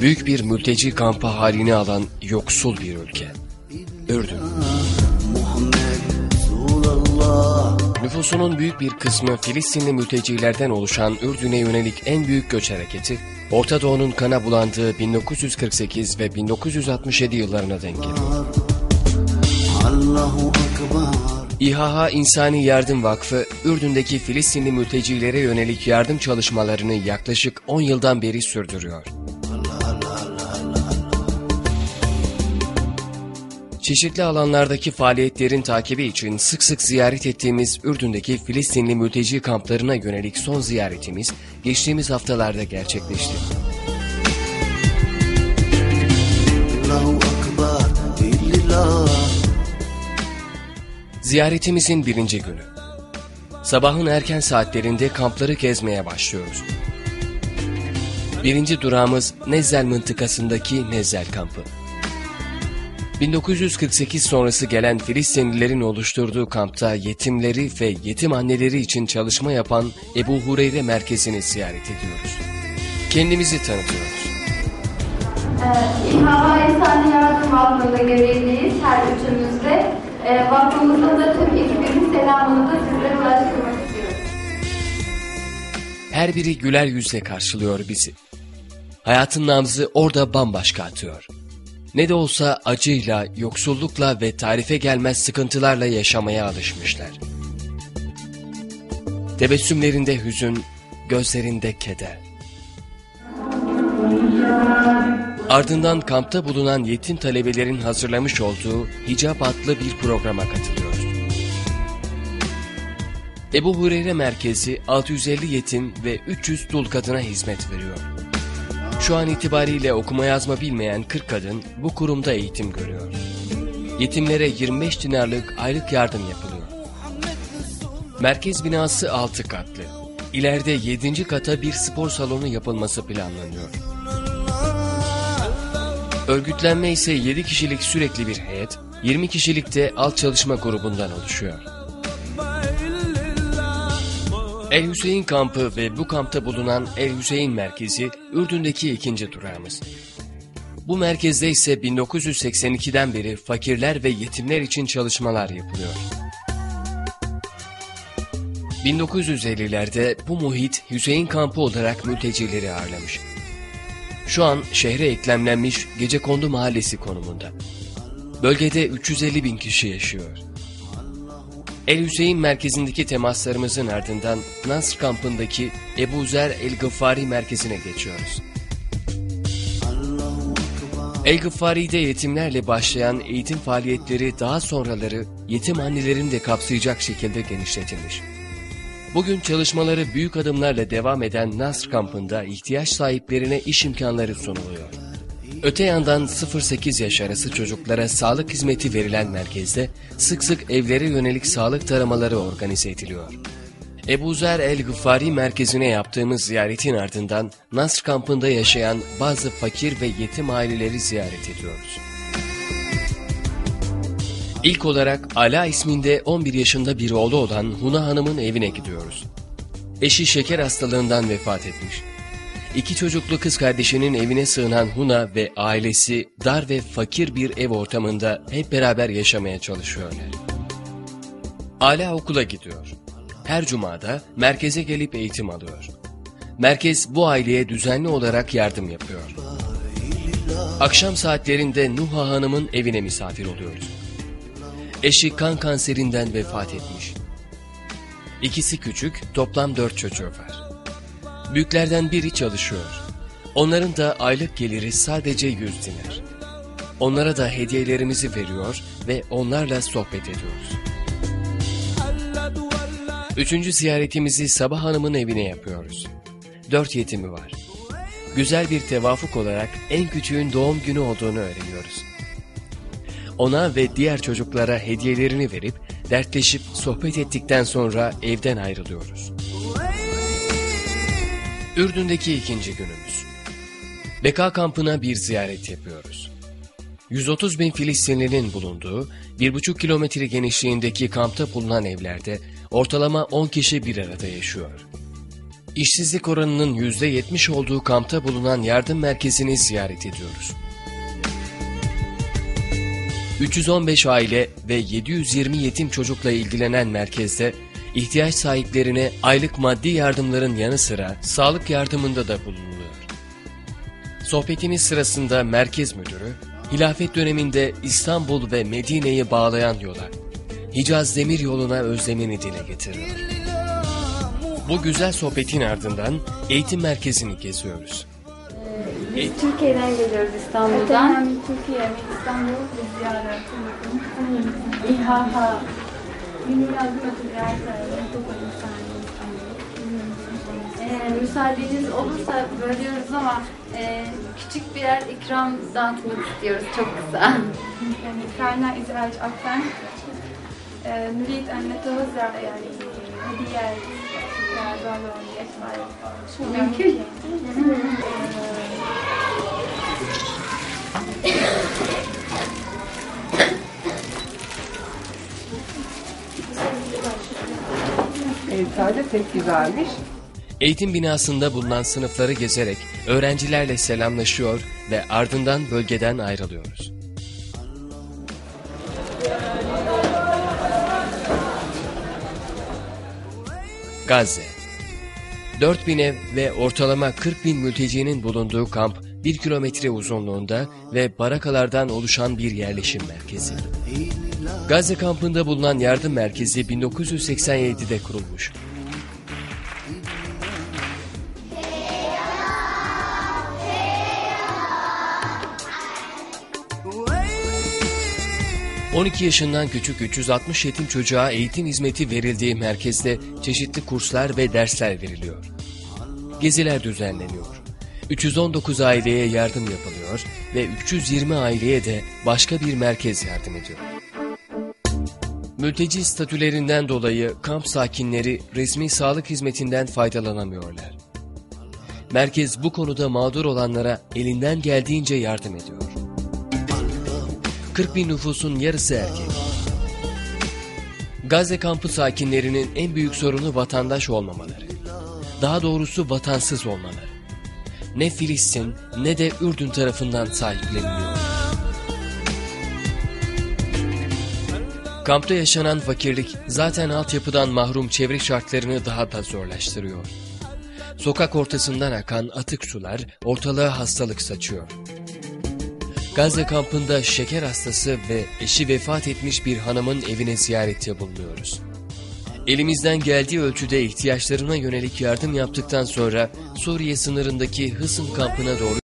büyük bir mülteci kampı halini alan yoksul bir ülke. Ürdün. Nüfusunun büyük bir kısmı Filistinli mültecilerden oluşan Ürdün'e yönelik en büyük göç hareketi, Orta Doğu'nun kana bulandığı 1948 ve 1967 yıllarına denk geliyor. İHH İnsani Yardım Vakfı, Ürdün'deki Filistinli mültecilere yönelik yardım çalışmalarını yaklaşık 10 yıldan beri sürdürüyor. Çeşitli alanlardaki faaliyetlerin takibi için sık sık ziyaret ettiğimiz Ürdün'deki Filistinli mülteci kamplarına yönelik son ziyaretimiz geçtiğimiz haftalarda gerçekleşti. Ziyaretimizin birinci günü. Sabahın erken saatlerinde kampları gezmeye başlıyoruz. Birinci durağımız Nezzel mıntıkasındaki Nezzel kampı. 1948 sonrası gelen Filistinlilerin oluşturduğu kampta yetimleri ve yetim anneleri için çalışma yapan Ebu Hureyre merkezini ziyaret ediyoruz. Kendimizi tanıtıyoruz. Ee, İHA İnsani Yardım Vakfı'nda görevliyiz her üçümüzde. Ee, vakfımızın da tüm ekibinin selamını da sizlere ulaştırmak istiyoruz. Her biri güler yüzle karşılıyor bizi. Hayatın nabzı orada bambaşka atıyor. Ne de olsa acıyla, yoksullukla ve tarife gelmez sıkıntılarla yaşamaya alışmışlar. Tebessümlerinde hüzün, gözlerinde keder. Ardından kampta bulunan yetim talebelerin hazırlamış olduğu Hicap adlı bir programa katılıyoruz. Ebu Hureyre Merkezi 650 yetim ve 300 dul kadına hizmet veriyor. Şu an itibariyle okuma yazma bilmeyen 40 kadın bu kurumda eğitim görüyor. Yetimlere 25 dinarlık aylık yardım yapılıyor. Merkez binası 6 katlı. İleride 7. kata bir spor salonu yapılması planlanıyor. Örgütlenme ise 7 kişilik sürekli bir heyet, 20 kişilik de alt çalışma grubundan oluşuyor. El Hüseyin kampı ve bu kampta bulunan El Hüseyin merkezi Ürdün'deki ikinci durağımız. Bu merkezde ise 1982'den beri fakirler ve yetimler için çalışmalar yapılıyor. 1950'lerde bu muhit Hüseyin kampı olarak mültecileri ağırlamış. Şu an şehre eklemlenmiş Gecekondu mahallesi konumunda. Bölgede 350 bin kişi yaşıyor. El Hüseyin merkezindeki temaslarımızın ardından Nasr kampındaki Ebu Zer El Gıffari merkezine geçiyoruz. El Gıffari'de yetimlerle başlayan eğitim faaliyetleri daha sonraları yetim annelerini de kapsayacak şekilde genişletilmiş. Bugün çalışmaları büyük adımlarla devam eden Nasr kampında ihtiyaç sahiplerine iş imkanları sunuluyor. Öte yandan 0-8 yaş arası çocuklara sağlık hizmeti verilen merkezde sık sık evlere yönelik sağlık taramaları organize ediliyor. Ebu Zer El Gıffari merkezine yaptığımız ziyaretin ardından Nasr kampında yaşayan bazı fakir ve yetim aileleri ziyaret ediyoruz. İlk olarak Ala isminde 11 yaşında bir oğlu olan Huna Hanım'ın evine gidiyoruz. Eşi şeker hastalığından vefat etmiş. İki çocuklu kız kardeşinin evine sığınan Huna ve ailesi dar ve fakir bir ev ortamında hep beraber yaşamaya çalışıyorlar. Ala okula gidiyor. Her cumada merkeze gelip eğitim alıyor. Merkez bu aileye düzenli olarak yardım yapıyor. Akşam saatlerinde Nuha Hanım'ın evine misafir oluyoruz. Eşi kan kanserinden vefat etmiş. İkisi küçük, toplam dört çocuğu var. Büyüklerden biri çalışıyor. Onların da aylık geliri sadece yüz dinar. Onlara da hediyelerimizi veriyor ve onlarla sohbet ediyoruz. Üçüncü ziyaretimizi Sabah Hanım'ın evine yapıyoruz. Dört yetimi var. Güzel bir tevafuk olarak en küçüğün doğum günü olduğunu öğreniyoruz. Ona ve diğer çocuklara hediyelerini verip dertleşip sohbet ettikten sonra evden ayrılıyoruz. Ürdün'deki ikinci günümüz. Beka kampına bir ziyaret yapıyoruz. 130 bin Filistinlinin bulunduğu 1,5 kilometre genişliğindeki kampta bulunan evlerde ortalama 10 kişi bir arada yaşıyor. İşsizlik oranının %70 olduğu kampta bulunan yardım merkezini ziyaret ediyoruz. 315 aile ve 720 yetim çocukla ilgilenen merkezde ihtiyaç sahiplerine aylık maddi yardımların yanı sıra sağlık yardımında da bulunuluyor. Sohbetimiz sırasında merkez müdürü, hilafet döneminde İstanbul ve Medine'yi bağlayan yola, Hicaz Demir yoluna özlemini dile getiriyor. Bu güzel sohbetin ardından eğitim merkezini geziyoruz. Biz Türkiye'den geliyoruz İstanbul'dan. Hem Türkiye hem İstanbul bir ziyaret. Ee, müsaadeniz olursa bölüyoruz ama e, küçük birer ikram dağıtmak istiyoruz çok kısa. يعني فعلنا إزعاج أكثر آه، نريد أن نتوزع يعني هديات كبالون لأطفال شو ممكن؟ Pek güzelmiş. Eğitim binasında bulunan sınıfları gezerek öğrencilerle selamlaşıyor ve ardından bölgeden ayrılıyoruz. Gazze 4000 ev ve ortalama 40 bin mültecinin bulunduğu kamp 1 kilometre uzunluğunda ve barakalardan oluşan bir yerleşim merkezi. Gazze kampında bulunan yardım merkezi 1987'de kurulmuş. ...12 yaşından küçük 360 yetim çocuğa eğitim hizmeti verildiği merkezde çeşitli kurslar ve dersler veriliyor. Geziler düzenleniyor. 319 aileye yardım yapılıyor ve 320 aileye de başka bir merkez yardım ediyor. Mülteci statülerinden dolayı kamp sakinleri resmi sağlık hizmetinden faydalanamıyorlar. Merkez bu konuda mağdur olanlara elinden geldiğince yardım ediyor. 40 bin nüfusun yarısı erkek. Gazze kampı sakinlerinin en büyük sorunu vatandaş olmamaları. Daha doğrusu vatansız olmaları. Ne Filistin ne de Ürdün tarafından sahipleniliyor. Kampta yaşanan fakirlik zaten altyapıdan mahrum çevre şartlarını daha da zorlaştırıyor. Sokak ortasından akan atık sular ortalığa hastalık saçıyor. Gazze kampında şeker hastası ve eşi vefat etmiş bir hanımın evine ziyarette bulunuyoruz. Elimizden geldiği ölçüde ihtiyaçlarına yönelik yardım yaptıktan sonra Suriye sınırındaki Hısım kampına doğru